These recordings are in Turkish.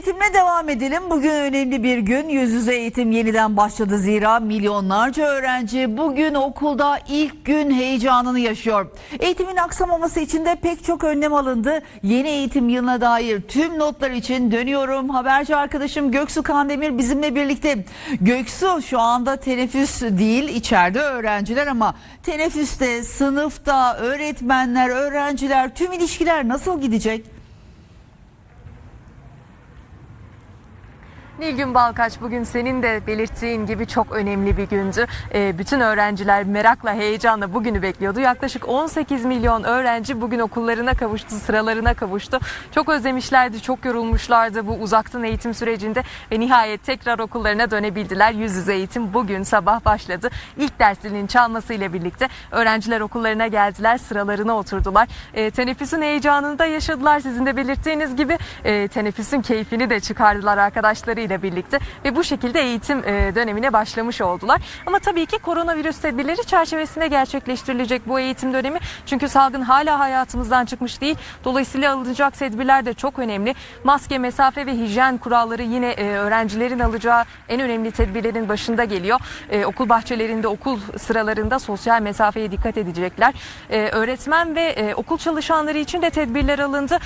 eğitimle devam edelim. Bugün önemli bir gün. Yüz yüze eğitim yeniden başladı zira milyonlarca öğrenci bugün okulda ilk gün heyecanını yaşıyor. Eğitimin aksamaması için de pek çok önlem alındı. Yeni eğitim yılına dair tüm notlar için dönüyorum. Haberci arkadaşım Göksu Kandemir bizimle birlikte. Göksu şu anda teneffüs değil içeride öğrenciler ama teneffüste, sınıfta, öğretmenler, öğrenciler tüm ilişkiler nasıl gidecek? Nilgün Balkaç bugün senin de belirttiğin gibi çok önemli bir gündü. Ee, bütün öğrenciler merakla, heyecanla bugünü bekliyordu. Yaklaşık 18 milyon öğrenci bugün okullarına kavuştu, sıralarına kavuştu. Çok özlemişlerdi, çok yorulmuşlardı bu uzaktan eğitim sürecinde ve nihayet tekrar okullarına dönebildiler. Yüz yüze eğitim bugün sabah başladı. İlk dersinin çalmasıyla birlikte öğrenciler okullarına geldiler, sıralarına oturdular. E, teneffüsün heyecanını da yaşadılar. Sizin de belirttiğiniz gibi e, teneffüsün keyfini de çıkardılar arkadaşlarıyla birlikte ve bu şekilde eğitim e, dönemine başlamış oldular. Ama tabii ki koronavirüs tedbirleri çerçevesinde gerçekleştirilecek bu eğitim dönemi. Çünkü salgın hala hayatımızdan çıkmış değil. Dolayısıyla alınacak tedbirler de çok önemli. Maske, mesafe ve hijyen kuralları yine e, öğrencilerin alacağı en önemli tedbirlerin başında geliyor. E, okul bahçelerinde, okul sıralarında sosyal mesafeye dikkat edecekler. Öğretmen ve okul çalışanları için de tedbirler alındı.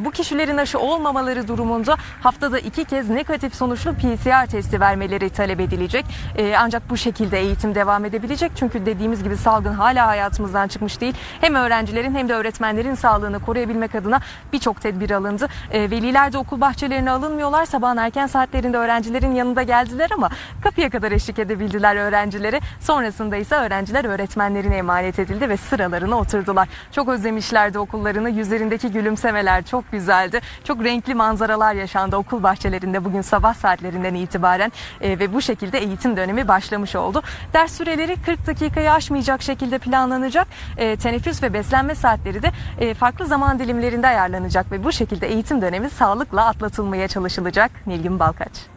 Bu kişilerin aşı olmamaları durumunda haftada iki kez negatif sonuçlu PCR testi vermeleri talep edilecek. E, ancak bu şekilde eğitim devam edebilecek. Çünkü dediğimiz gibi salgın hala hayatımızdan çıkmış değil. Hem öğrencilerin hem de öğretmenlerin sağlığını koruyabilmek adına birçok tedbir alındı. E, veliler de okul bahçelerine alınmıyorlar. Sabahın erken saatlerinde öğrencilerin yanında geldiler ama kapıya kadar eşlik edebildiler öğrencilere. Sonrasında ise öğrenciler öğretmenlerine emanet edildi ve sıralarına oturdular. Çok özlemişlerdi okullarını. Yüzlerindeki gülümsemeler çok güzeldi. Çok renkli manzaralar yaşandı okul bahçelerinde bugün sabah saatlerinden itibaren E, ve bu şekilde eğitim dönemi başlamış oldu. Ders süreleri 40 dakikayı aşmayacak şekilde planlanacak. E, teneffüs ve beslenme saatleri de e, farklı zaman dilimlerinde ayarlanacak ve bu şekilde eğitim dönemi sağlıkla atlatılmaya çalışılacak. Nilgün Balkaç.